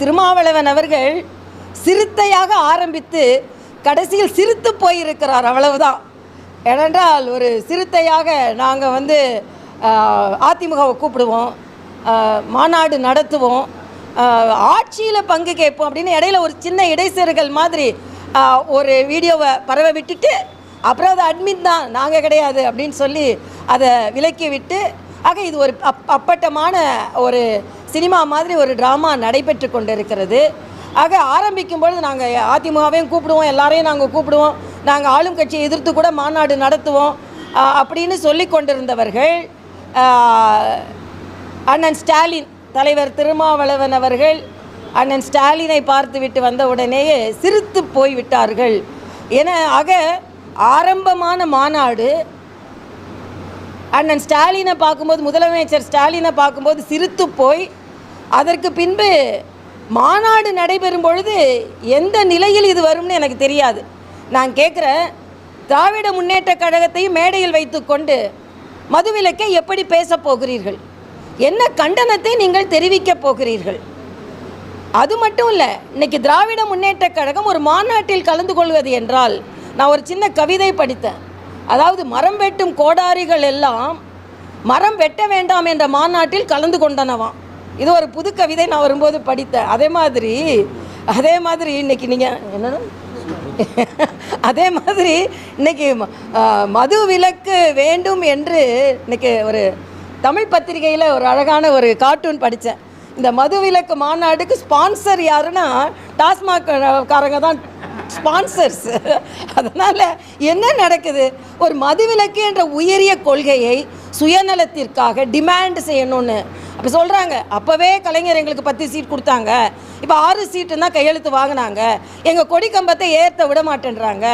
திருமாவளவன் அவர்கள் சிறுத்தையாக ஆரம்பித்து கடைசியில் சிரித்து போயிருக்கிறார் அவ்வளவுதான். ஏனென்றால் ஒரு சிறுத்தையாக நாங்கள் வந்து அதிமுகவை கூப்பிடுவோம் மாநாடு நடத்துவோம் ஆட்சியில் பங்கு கேட்போம் அப்படின்னு இடையில ஒரு சின்ன இடைசேறுகள் மாதிரி ஒரு வீடியோவை பரவ விட்டுட்டு அப்புறம் அது அட்மின் தான் நாங்கள் கிடையாது அப்படின்னு சொல்லி அதை விலக்கி விட்டு ஆக இது ஒரு அப் அப்பட்டமான ஒரு சினிமா மாதிரி ஒரு ட்ராமா நடைபெற்று கொண்டிருக்கிறது. ஆக ஆரம்பிக்கும் பொழுது நாங்கள் அதிமுகவையும் கூப்பிடுவோம் எல்லாரையும் நாங்கள் கூப்பிடுவோம். நாங்கள் ஆளும் கட்சியை எதிர்த்து கூட மாநாடு நடத்துவோம். அப்படின்னு சொல்லி கொண்டிருந்தவர்கள் அண்ணன் ஸ்டாலின் தலைவர் திருமாவளவன் அவர்கள் அண்ணன் ஸ்டாலினை பார்த்துவிட்டு வந்த உடனேயே சிரித்து போய்விட்டார்கள். என ஆக ஆரம்பமான மாநாடு அண்ணன் ஸ்டாலினை பார்க்கும்போது முதலமைச்சர் ஸ்டாலினை பார்க்கும்போது சிரித்து போய் அதற்கு பின்பு மாநாடு நடைபெறும் பொழுது எந்த நிலையில் இது வரும்னு எனக்கு தெரியாது. நான் கேட்குறேன் திராவிட முன்னேற்ற கழகத்தையும் மேடையில் வைத்துக்கொண்டு மதுவிலக்கை எப்படி பேசப் போகிறீர்கள்? என்ன கண்டனத்தை நீங்கள் தெரிவிக்கப் போகிறீர்கள்? அது மட்டும் இல்லை இன்னைக்கு திராவிட முன்னேற்ற கழகம் ஒரு மாநாட்டில் கலந்து கொள்வது என்றால் நான் ஒரு சின்ன கவிதை படித்தேன். அதாவது மரம் வெட்டும் கோடாரிகள் எல்லாம் மரம் வெட்ட வேண்டாம் என்ற மாநாட்டில் கலந்து கொண்டனவாம். இது ஒரு புது கவிதை நான் வரும்போது படித்தேன். அதே மாதிரி அதே மாதிரி இன்னைக்கு நீங்கள் என்ன அதே மாதிரி இன்னைக்கு மது விலக்கு வேண்டும் என்று இன்னைக்கு ஒரு தமிழ் பத்திரிகையில் ஒரு அழகான ஒரு கார்ட்டூன் படித்தேன் இந்த மது விலக்கு மாநாடுக்கு ஸ்பான்சர் யாருன்னா டாஸ்மாக் காரங்க தான் ஸ்பான்சர்ஸ் அதனால் என்ன நடக்குது? ஒரு மதுவிலக்கு என்ற உயரிய கொள்கையை சுயநலத்திற்காக டிமாண்ட் செய்யணும்னு அப்போ சொல்கிறாங்க அப்போவே கலைஞர் எங்களுக்கு பத்து சீட் கொடுத்தாங்க. இப்போ ஆறு சீட்டு தான் கையெழுத்து வாங்கினாங்க. எங்கள் கொடி கம்பத்தை ஏற்ற விட மாட்டேன்றாங்க.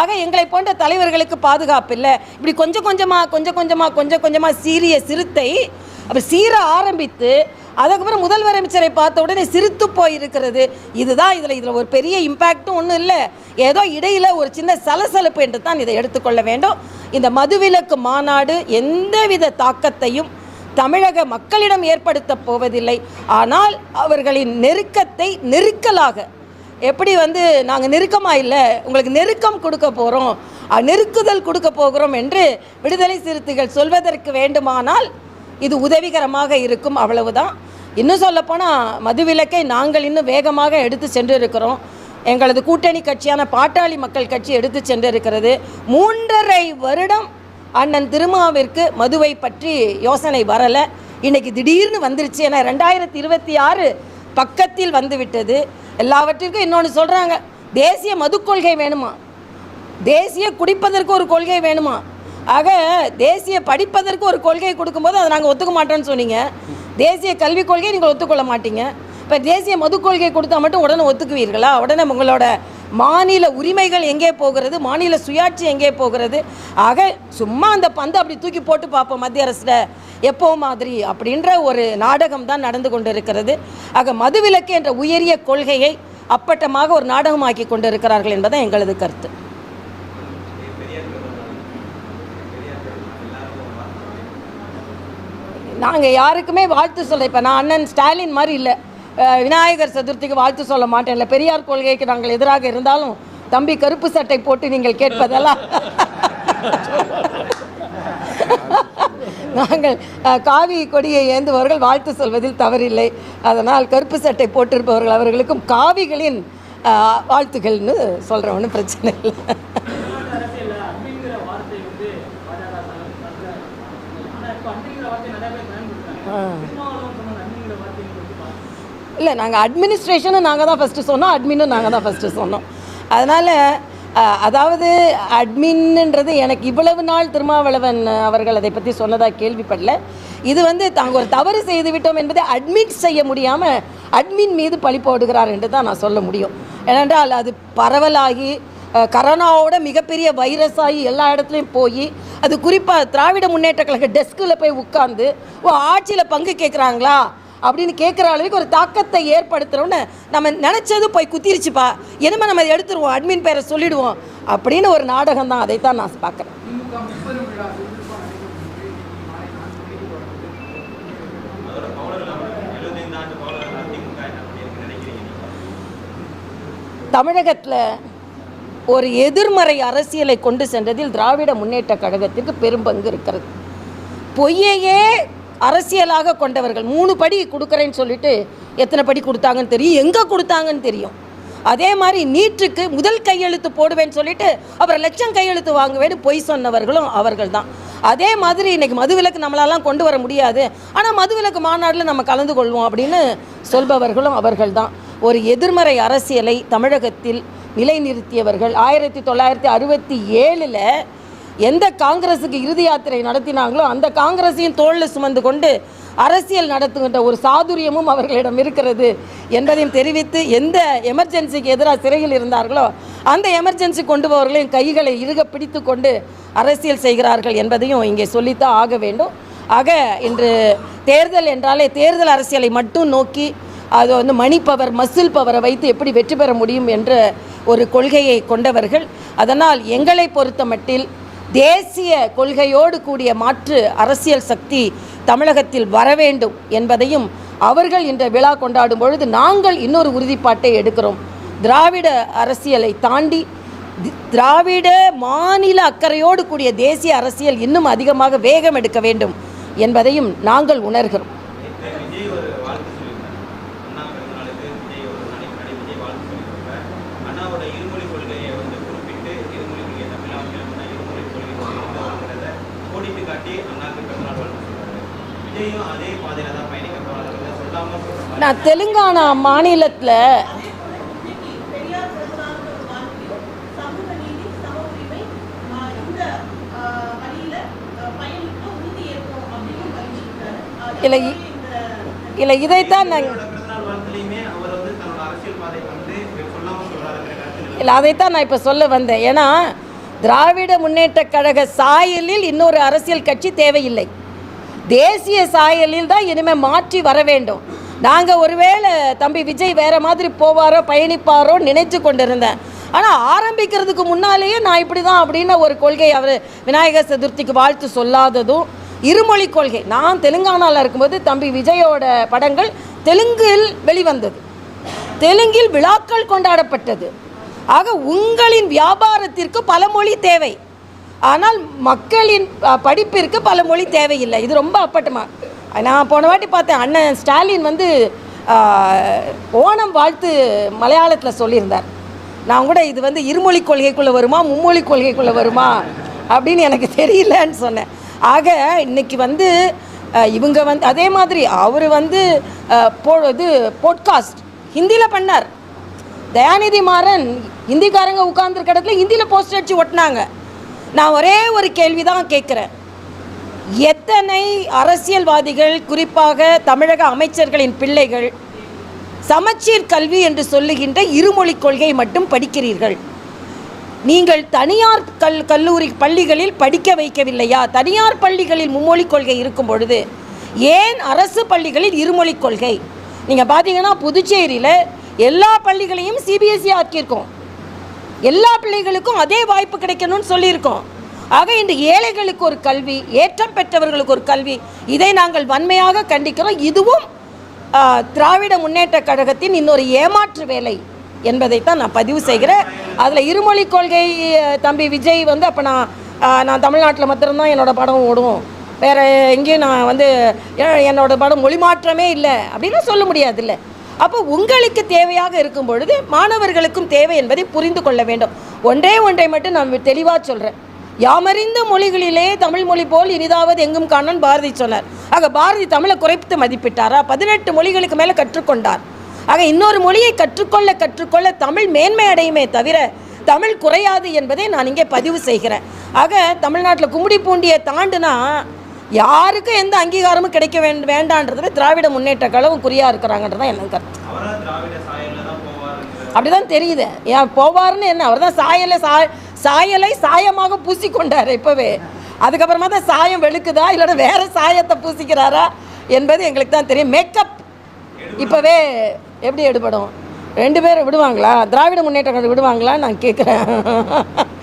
ஆக எங்களை போன்ற தலைவர்களுக்கு பாதுகாப்பு இல்லை. இப்படி கொஞ்சம் கொஞ்சமாக கொஞ்சம் கொஞ்சமாக கொஞ்சம் கொஞ்சமாக சீரிய சிறுத்தை அப்போ சீர ஆரம்பித்து அதுக்கப்புறம் முதல்வர் அமைச்சரை பார்த்த உடனே சிரித்து போயிருக்கிறது. இதுதான் இதில் இதில் ஒரு பெரிய இம்பேக்ட்டும் ஒன்றும் இல்லை. ஏதோ இடையில் ஒரு சின்ன சலசலப்பு என்று தான் இதை எடுத்துக்கொள்ள வேண்டும். இந்த மதுவிலக்கு மாநாடு எந்தவித தாக்கத்தையும் தமிழக மக்களிடம் ஏற்படுத்த போவதில்லை. ஆனால் அவர்களின் நெருக்கத்தை நெருக்கலாக எப்படி வந்து நாங்கள் நெருக்கமாக இல்லை உங்களுக்கு நெருக்கம் கொடுக்க போகிறோம் நெருக்குதல் கொடுக்க போகிறோம் என்று விடுதலை சிறுத்தைகள் சொல்வதற்கு வேண்டுமானால் இது உதவிகரமாக இருக்கும் அவ்வளவுதான். இன்னும் சொல்லப்போனால் மதுவிலக்கை நாங்கள் இன்னும் வேகமாக எடுத்து சென்றிருக்கிறோம். எங்களது கூட்டணி கட்சியான பாட்டாளி மக்கள் கட்சி எடுத்து சென்றிருக்கிறது. மூன்றரை வருடம் அண்ணன் திருமாவிற்கு மதுவை பற்றி யோசனை வரலை. இன்னைக்கு திடீர்னு வந்துருச்சு. ஏன்னா ரெண்டாயிரத்தி இருபத்தி ஆறு பக்கத்தில் வந்துவிட்டது. எல்லாவற்றிற்கும் இன்னொன்று சொல்கிறாங்க தேசிய மது கொள்கை வேணுமா? தேசிய குடிப்பதற்கு ஒரு கொள்கை வேணுமா? ஆக தேசிய படிப்பதற்கு ஒரு கொள்கை கொடுக்கும்போது அதை நாங்கள் ஒத்துக்க மாட்டோம்னு சொன்னீங்க. தேசிய கல்விக் கொள்கையை நீங்கள் ஒத்துக்கொள்ள மாட்டீங்க. இப்போ தேசிய மது கொள்கை கொடுத்தா மட்டும் உடனே ஒத்துக்குவீர்களா? உடனே உங்களோட மாநில உரிமைகள் எங்கே போகிறது? மாநில சுயாட்சி எங்கே போகிறது? ஆக சும்மா அந்த பந்தை அப்படி தூக்கி போட்டு பார்ப்போம் மத்திய அரசில். எப்போ மாதிரி அப்படின்ற ஒரு நாடகம் தான் நடந்து கொண்டு இருக்கிறது ஆக மதுவிலக்கு என்ற உயரிய கொள்கையை அப்பட்டமாக ஒரு நாடகமாக்கி கொண்டிருக்கிறார்கள் என்பதை எங்களது கருத்து. நாங்கள் யாருக்குமே வாழ்த்து சொல்ல இப்போ நான் அண்ணன் ஸ்டாலின் மாதிரி இல்லை. விநாயகர் சதுர்த்திக்கு வாழ்த்து சொல்ல மாட்டேன் இல்லை பெரியார் கொள்கைக்கு நாங்கள் எதிராக இருந்தாலும் தம்பி கருப்பு சட்டை போட்டு நீங்கள் கேட்பதெல்லாம் நாங்கள் காவி கொடியை ஏந்துபவர்கள் வாழ்த்து சொல்வதில் தவறில்லை. அதனால் கருப்பு சட்டை போட்டிருப்பவர்கள் அவர்களுக்கும் காவிகளின் அஹ், வாழ்த்துக்கள்னு சொல்கிறேன் ஒன்றும் பிரச்சனை இல்லை. அரசியல்ல இல்லை நாங்கள் அட்மினிஸ்ட்ரேஷனும் நாங்கள் தான் ஃபஸ்ட்டு சொன்னோம் அட்மினும் நாங்கள் தான் ஃபஸ்ட்டு சொன்னோம். அதனால் அதாவது அட்மின்ன்றது எனக்கு இவ்வளவு நாள் திருமாவளவன் அவர்கள் அதை பற்றி சொன்னதாக கேள்விப்படல. இது வந்து தாங்கள் ஒரு தவறு செய்து விட்டோம் என்பதை அட்மிட் செய்ய முடியாமல் அட்மின் மீது பழி போடுகிறார் என்று தான் நான் சொல்ல முடியும். ஏனென்றால் அது பரவலாகி கரோனாவோட மிகப்பெரிய வைரஸ் ஆகி எல்லா இடத்துலையும் போய் அது குறிப்பாக திராவிட முன்னேற்ற கழக டெஸ்கில் போய் உட்காந்து ஓ ஆட்சியில் பங்கு கேட்குறாங்களா அப்படின்னு கேட்குற அளவுக்கு ஒரு தாக்கத்தை ஏற்படுத்துகிறோன்னு நம்ம நினச்சது போய் குத்திருச்சுப்பா. இனிமேல் நம்ம அதை எடுத்துருவோம்? அட்மின் பேரை சொல்லிடுவோம். அப்படின்னு ஒரு நாடகம் தான். அதைத்தான் நான் பார்க்குறேன். தமிழகத்தில் ஒரு எதிர்மறை அரசியலை கொண்டு சென்றதில் திராவிட முன்னேற்ற கழகத்திற்கு பெரும்பங்கு இருக்கிறது. பொய்யையே அரசியலாக கொண்டவர்கள். மூணு படி கொடுக்குறேன்னு சொல்லிட்டு எத்தனை படி கொடுத்தாங்கன்னு தெரியும். எங்கே கொடுத்தாங்கன்னு தெரியும். அதே மாதிரி நீட்டுக்கு முதல் கையெழுத்து போடுவேன்னு சொல்லிட்டு அப்புறம் லட்சம் கையெழுத்து வாங்குவேன்னு பொய் சொன்னவர்களும் அவர்கள் தான். அதே மாதிரி இன்னைக்கு மதுவிலக்கு நம்மளாலாம் கொண்டு வர முடியாது. ஆனால் மதுவிலக்கு மாநாட்டில் நம்ம கலந்து கொள்வோம் அப்படின்னு சொல்பவர்களும் அவர்கள் தான். ஒரு எதிர்மறை அரசியலை தமிழகத்தில் நிலைநிறுத்தியவர்கள். ஆயிரத்தி தொள்ளாயிரத்தி அறுபத்தி ஏழில் எந்த காங்கிரஸுக்கு இறுதி யாத்திரை நடத்தினாங்களோ அந்த காங்கிரஸையும் தோளில் சுமந்து கொண்டு அரசியல் நடத்துகின்ற ஒரு சாதுரியமும் அவர்களிடம் இருக்கிறது என்பதையும் தெரிவித்து எந்த எமர்ஜென்சிக்கு எதிராக சிறையில் இருந்தார்களோ அந்த எமர்ஜென்சி கொண்டு போவர்களையும் கைகளை இறுக பிடித்து கொண்டு அரசியல் செய்கிறார்கள் என்பதையும் இங்கே சொல்லித்தான் ஆக வேண்டும். ஆக இன்று தேர்தல் என்றாலே தேர்தல் அரசியலை மட்டும் நோக்கி அது வந்து மணி பவர் மசில் பவரை வைத்து எப்படி வெற்றி பெற முடியும் என்ற ஒரு கொள்கையை கொண்டவர்கள். அதனால் எங்களை பொறுத்த மட்டில் தேசிய கொள்கையோடு கூடிய மாற்று அரசியல் சக்தி தமிழகத்தில் வர வேண்டும் என்பதையும் அவர்கள் இந்த விழா கொண்டாடும் பொழுது நாங்கள் இன்னொரு உறுதிப்பாட்டை எடுக்கிறோம். திராவிட அரசியலை தாண்டி திராவிட மாநில அக்கறையோடு கூடிய தேசிய அரசியல் இன்னும் அதிகமாக வேகம் எடுக்க வேண்டும் என்பதையும் நாங்கள் உணர்கிறோம் நேற்று விஜய் ஒரு வாழ்த்து சொல்லியிருந்தார் அண்ணா பிறந்தநாளுக்கு விஜய் ஒரு நாளைக்கு முன்னாடி விஜய் வாழ்த்து சொல்லியிருப்பாங்க அண்ணாவோட இருமொழி கொள்கையை வந்து குறிப்பிட்டு இருமொழி கொள்கை தமிழ் ஆங்கிலம் இருமொழி கொள்கை சொல்லியிருந்தாங்கிறத கோடிட்டு காட்டி அண்ணாக்கு பிறந்தநாள் வாழ்த்து சொல்றாரு விஜயும் அதே பாதையில தான் பயணிக்க போறாங்க சொல்லாம சொல்றாங்க நான் தெலுங்கானா மாநிலத்தில் பெரியார் பிறந்தநாளுக்கு ஒரு வாழ்த்து சமூக நீதி சம உரிமை ஆஹ் இந்த ஆஹ் வழியில ஆஹ் பயணிக்க உறுதி ஏற்போம் அப்படின்னு அறிவிச்சிருக்காரு ஆஹ் இல்லை, இ- இந்த இல்லை இதைத்தான் நாங்கள் அவரோட பிறந்தநாள் வாழ்த்துலையுமே அவர் வந்து தன்னோட அரசியல் பாதை வந்து சொல்லாம சொல்றாருங்கிற கருத்து இல்லை அதைத்தான் நான் இப்போ சொல்ல வந்தேன். ஏன்னா திராவிட முன்னேற்ற கழக சாயலில் இன்னொரு அரசியல் கட்சி தேவையில்லை. தேசிய சாயலில் தான் இனிமேல் மாற்றி வர வேண்டும். நாங்கள் ஒருவேளை தம்பி விஜய் வேறு மாதிரி போவாரோ பயணிப்பாரோ நினைச்சு கொண்டிருந்தேன். ஆனால் ஆரம்பிக்கிறதுக்கு முன்னாலேயே நான் இப்படி தான் அப்படின்னு ஒரு கொள்கை அவர் விநாயகர் சதுர்த்திக்கு வாழ்த்து சொல்லாததும் இருமொழி கொள்கை. நான் தெலுங்கானாவில் இருக்கும்போது தம்பி விஜயோட படங்கள் தெலுங்கில் வெளிவந்தது. தெலுங்கில் விழாக்கள் கொண்டாடப்பட்டது. ஆக உங்களின் வியாபாரத்திற்கு பல மொழி தேவை. ஆனால் மக்களின் படிப்பிற்கு பல மொழி தேவையில்லை. இது ரொம்ப அப்பட்டமாக நான் போன வாட்டி பார்த்தேன் அண்ணன் ஸ்டாலின் வந்து ஓணம் வாழ்த்து மலையாளத்தில் சொல்லியிருந்தார். நான் கூட இது வந்து இருமொழி கொள்கைக்குள்ளே வருமா மும்மொழி கொள்கைக்குள்ளே வருமா அப்படின்னு எனக்கு தெரியலன்னு சொன்னேன். ஆக இன்னைக்கு வந்து இவங்க வந்து அதே மாதிரி அவர் வந்து போ இது போட்காஸ்ட் ஹிந்தியில் பண்ணார். தயாநிதி மாறன் ஹிந்திக்காரங்க உட்கார்ந்துருக்க இடத்துல ஹிந்தியில் போஸ்டர் அடிச்சு ஒட்டினாங்க. நான் ஒரே ஒரு கேள்வி தான் கேட்குறேன். எத்தனை அரசியல்வாதிகள் குறிப்பாக தமிழக அமைச்சர்களின் பிள்ளைகள் சமச்சீர் கல்வி என்று சொல்லுகின்ற இருமொழி கொள்கை மட்டும் படிக்கிறீர்கள்? நீங்கள் தனியார் கல் கல்லூரி பள்ளிகளில் படிக்க வைக்கவில்லையா? தனியார் பள்ளிகளில் மும்மொழி கொள்கை இருக்கும் பொழுது ஏன் அரசு பள்ளிகளில் இருமொழி கொள்கை? நீங்கள் பார்த்தீங்கன்னா புதுச்சேரியில் எல்லா பள்ளிகளையும் சிபிஎஸ்சி ஆக்கியிருக்கோம். எல்லா பிள்ளைகளுக்கும் அதே வாய்ப்பு கிடைக்கணும்னு சொல்லியிருக்கோம். ஆக இந்த ஏழைகளுக்கு ஒரு கல்வி ஏற்றம் பெற்றவர்களுக்கு ஒரு கல்வி இதை நாங்கள் வன்மையாக கண்டிக்கிறோம். இதுவும் திராவிட முன்னேற்ற கழகத்தின் இன்னொரு ஏமாற்று வேலை என்பதைத்தான் நான் பதிவு செய்கிறேன். அதில் இருமொழி கொள்கை தம்பி விஜய் வந்து அப்போ நான் நான் தமிழ்நாட்டில் மாத்திரம்தான் என்னோடய படம் ஓடும் வேறு எங்கேயும் நான் வந்து எ- படம் மொழி மாற்றமே இல்லை அப்படின்னு சொல்ல முடியாதுல்ல. அப்போ உங்களுக்கு தேவையாக இருக்கும் பொழுது மாணவர்களுக்கும் தேவை என்பதை புரிந்து கொள்ள வேண்டும். ஒன்றே ஒன்றை மட்டும் நான் தெளிவாக சொல்கிறேன் யாமறிந்த மொழிகளிலே தமிழ் மொழி போல் இனிதாவது எங்கும் காணன் பாரதி சொன்னார். ஆக பாரதி தமிழை குறைத்து மதிப்பிட்டாரா? பதினெட்டு மொழிகளுக்கு மேலே கற்றுக்கொண்டார். ஆக இன்னொரு மொழியை கற்றுக்கொள்ள கற்றுக்கொள்ள தமிழ் மேன்மை அடையுமே தவிர தமிழ் குறையாது என்பதை நான் இங்கே பதிவு செய்கிறேன். ஆக தமிழ்நாட்டில் கும்மிடி பூண்டியை தாண்டுனா யாருக்கும் எந்த அங்கீகாரமும் கிடைக்க வேண்ட வேண்டான்றதுல திராவிட முன்னேற்ற கழகம் குறியாக இருக்கிறாங்கன்றதான் என்ன கருத்து அப்படிதான் தெரியுது. ஏன் போவாருன்னு என்ன? அவர் தான் சாயலை சா சாயலை சாயமாக பூசிக்கொண்டார் இப்போவே. அதுக்கப்புறமா தான் சாயம் வெளுக்குதா? இல்லைன்னா வேற சாயத்தை பூசிக்கிறாரா? என்பது எங்களுக்கு தான் தெரியும். மேக்கப் இப்போவே எப்படி எடுபடும்? ரெண்டு பேரும் விடுவாங்களா? திராவிட முன்னேற்ற கழகம் விடுவாங்களா நான் கேட்குறேன்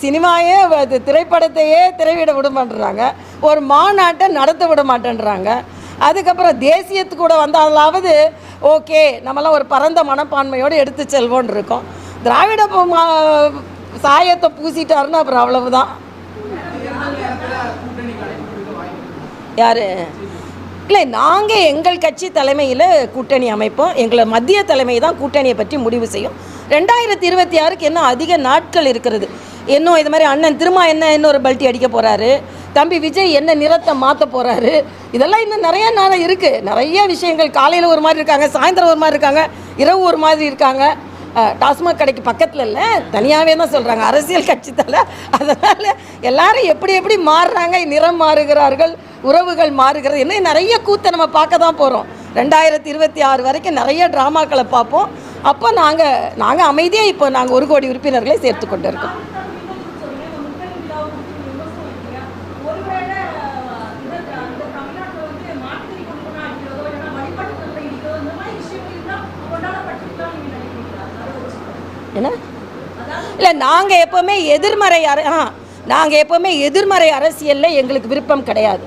சினிமாயே அது திரைப்படத்தையே திரையிட விட மாட்டேன்றாங்க ஒரு மாநாட்டை நடத்த விட மாட்டேன்றாங்க அதுக்கப்புறம் தேசியத்துக்கு கூட வந்தாலாவது ஓகே நம்மலாம் ஒரு பரந்த மனப்பான்மையோடு எடுத்து செல்வோன்னு இருக்கோம் திராவிட மா- சாயத்தை பூசிட்டாருன்னா அப்புறம் அவ்வளவுதான். யார்? இல்லை நாங்கள் எங்கள் கட்சி தலைமையில் கூட்டணி அமைப்போம். எங்களை மத்திய தலைமை தான் கூட்டணியை பற்றி முடிவு செய்யும். ரெண்டாயிரத்தி இருபத்தி ஆறுக்கு இன்னும் அதிக நாட்கள் இருக்கிறது? இன்னும் இது மாதிரி அண்ணன் திரும்ப என்ன இன்னொரு பல்ட்டி அடிக்க போகிறாரு தம்பி விஜய் என்ன நிறத்தை மாற்ற போகிறாரு இதெல்லாம் இன்னும் நிறைய நேரம் இருக்குது நிறைய விஷயங்கள். காலையில் ஒரு மாதிரி இருக்காங்க சாயந்தரம் ஒரு மாதிரி இருக்காங்க இரவு ஒரு மாதிரி இருக்காங்க. டாஸ்மாக் கடைக்கு பக்கத்தில் இல்லை தனியாகவே தான் சொல்கிறாங்க அரசியல் கட்சி தலை அதனால் எல்லாரும் எப்படி எப்படி மாறுறாங்க நிறம் மாறுகிறார்கள் உறவுகள் மாறுகிறது இன்னும் நிறைய கூத்தை நம்ம பார்க்க தான் போகிறோம் ரெண்டாயிரத்தி இருபத்தி ஆறு வரைக்கும் நிறைய ட்ராமாக்களை பார்ப்போம். அப்போ நாங்கள் நாங்கள் அமைதியாக இப்போ நாங்கள் ஒரு கோடி உறுப்பினர்களை சேர்த்து கொண்டு இருக்கோம் என்ன? இல்லை நாங்கள் எப்போவுமே எதிர்மறை அர ஆ நாங்கள் எப்போவுமே எதிர்மறை அரசியலில் எங்களுக்கு விருப்பம் கிடையாது.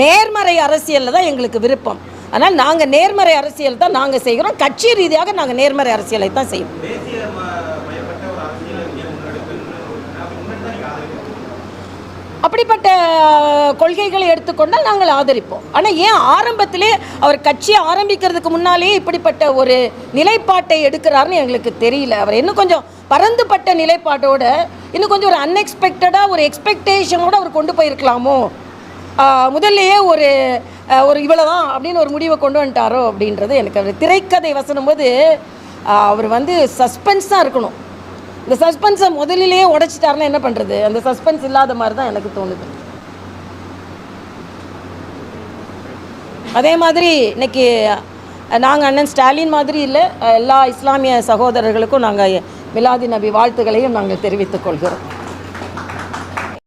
நேர்மறை அரசியலில் தான் எங்களுக்கு விருப்பம். அதனால் நாங்கள் நேர்மறை அரசியல் தான் நாங்கள் செய்கிறோம். கட்சி ரீதியாக நாங்கள் நேர்மறை அரசியலை தான் செய்வோம் அப்படிப்பட்ட கொள்கைகளை எடுத்துக்கொண்டால் நாங்கள் ஆதரிப்போம். ஆனால் ஏன் ஆரம்பத்திலே அவர் கட்சியை ஆரம்பிக்கிறதுக்கு முன்னாலே இப்படிப்பட்ட ஒரு நிலைப்பாட்டை எடுக்கிறாருன்னு எங்களுக்கு தெரியல. அவர் இன்னும் கொஞ்சம் பரந்துபட்ட நிலைப்பாட்டோட இன்னும் கொஞ்சம் ஒரு அன்எக்ஸ்பெக்டடாக ஒரு எக்ஸ்பெக்டேஷனோட அவர் கொண்டு போயிருக்கலாமோ? முதல்லயே ஒரு ஒரு இவ்வளோதான் அப்படின்னு ஒரு முடிவை கொண்டு வந்துட்டாரோ அப்படின்றது எனக்கு அவர் திரைக்கதை வசனம் போது அவர் வந்து சஸ்பென்ஸாக இருக்கணும். இந்த சஸ்பென்ஸை முதலிலேயே உடைச்சிட்டாருன்னா என்ன பண்ணுறது அந்த சஸ்பென்ஸ் இல்லாத மாதிரி தான் எனக்கு தோணுது. அதே மாதிரி இன்னைக்கு நாங்கள் அண்ணன் ஸ்டாலின் மாதிரி இல்லை எல்லா இஸ்லாமிய சகோதரர்களுக்கும் நாங்கள் மிலாதி நபி வாழ்த்துக்களையும் நாங்கள் தெரிவித்துக் கொள்கிறோம்.